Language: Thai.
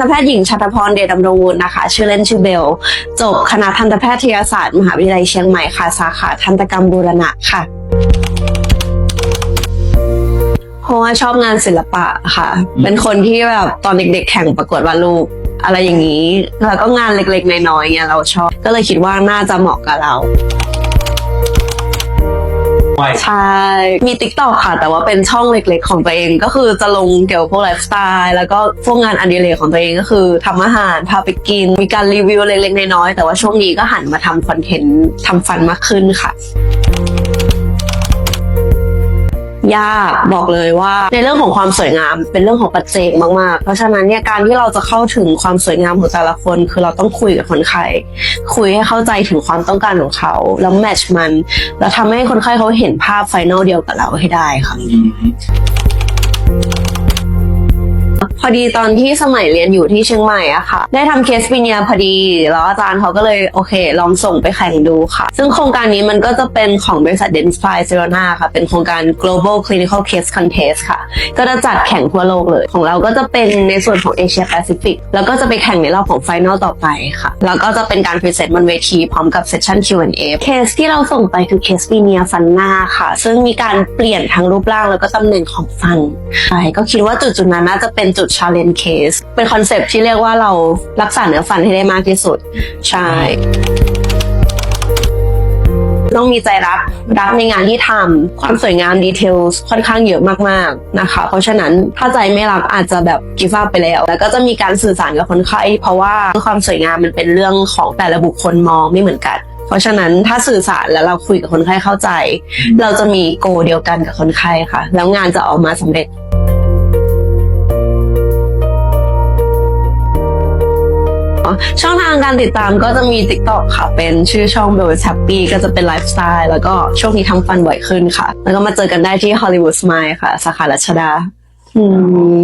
ตแพทย์หญิงชัตพรเดชดำรงวุฒินะคะ ชื่อเล่นชื่อเบล จบคณะทันตแพทยศาสตร์ มหาวิทยาลัยเชียงใหม่ค่ะ สาขาทันตกรรมบูรณะค่ะเพราะว่าชอบงานศิลปะค่ะ เป็นคนที่แบบตอนเด็ก ๆ แข่งประกวดวาดรูปอะไรอย่างนี้ แล้วก็งานเล็กๆ น้อยๆเนี่ยเราชอบ ก็เลยคิดว่าน่าจะเหมาะกับเรา ใช่ มีติ๊กต็อกค่ะ แต่ว่าเป็นช่องเล็กๆ ของตัวเอง ก็คือจะลงเกี่ยวกับพวกไลฟ์สไตล์แล้วก็พวกงานอดิเรกของตัวเองก็คือทำอาหารพาไปกิน มีการรีวิวเล็กๆน้อยๆแต่ว่าช่วงนี้ก็หันมาทำคอนเทนต์ทำฟันมากขึ้นค่ะ ยากบอกเลยว่า ในเรื่องของความสวยงามเป็นเรื่องของปัจเจกมากๆ เพราะฉะนั้นเนี่ยการที่เราจะเข้าถึงความสวยงามของแต่ละคน คือเราต้องคุยกับคนไข้คุยให้เข้าใจถึงความต้องการของเขาแล้วแมทช์มัน แล้วทำให้คนไข้เขาเห็นภาพไฟนอลเดียวกับเราให้ได้ค่ะ พอดีตอนที่สมัยเรียนอยู่ที่เชียงใหม่อะค่ะ ได้ทำเคสปีเนียพอดี แล้วอาจารย์เขาก็เลยโอเค ลองส่งไปแข่งดูค่ะ ซึ่งโครงการนี้มันก็จะเป็นของบริษัท Dentsply s e r o n a ค่ะ เป็นโครงการ Global Clinical Case Contest ค่ะ ก็จะจัดแข่งทั่วโลกเลย ของเราก็จะเป็นในส่วนของ Asia Pacific แล้วก็จะไปแข่งในรอบของไฟนอลต่อไปค่ะ แล้วก็จะเป็นการพรีเซนต์บนเวทีพร้อมกับเซสชั่น Q&A เคสที่เราส่งไปคือเคสปีเนียฟันหน้าค่ะ ซึ่งมีการเปลี่ยนทั้งรูปร่างแล้วก็ตำแหน่งของฟันใช่ก็คิดว่าจุดจุดนั้นน่าจะเป็นจุด challenge case เป็นคอนเซปที่เรียกว่าเรารักษาเนื้อฟันให้ได้มากที่สุด ใช่ ต้องมีใจรัก รักในงานที่ทำความสวยงามดีเทลค่อนข้างเยอะมากๆนะคะ เพราะฉะนั้นถ้าใจไม่รักอาจจะแบบกิฟต์ไปแล้ว แล้วก็จะมีการสื่อสารกับคนไข้เพราะว่าความสวยงามมันเป็นเรื่องของแต่ละบุคคลมองไม่เหมือนกันเพราะฉะนั้นถ้าสื่อสารแล้วเราคุยกับคนไข้เข้าใจ เราจะมีโกเดียวกันกับคนไข้ค่ะ แล้วงานจะออกมาสำเร็จ ช่องทางการติดตามก็จะมี TikTok ค่ะ เป็นชื่อช่อง b e l l Happy ก็จะเป็นไลฟ์สไตล์แล้วก็ช่วงนี้ทำฟันบ่อยขึ้นค่ะ แล้วก็มาเจอกันได้ที่ Hollywood Smile ค่ะ สาขารัชดา อืม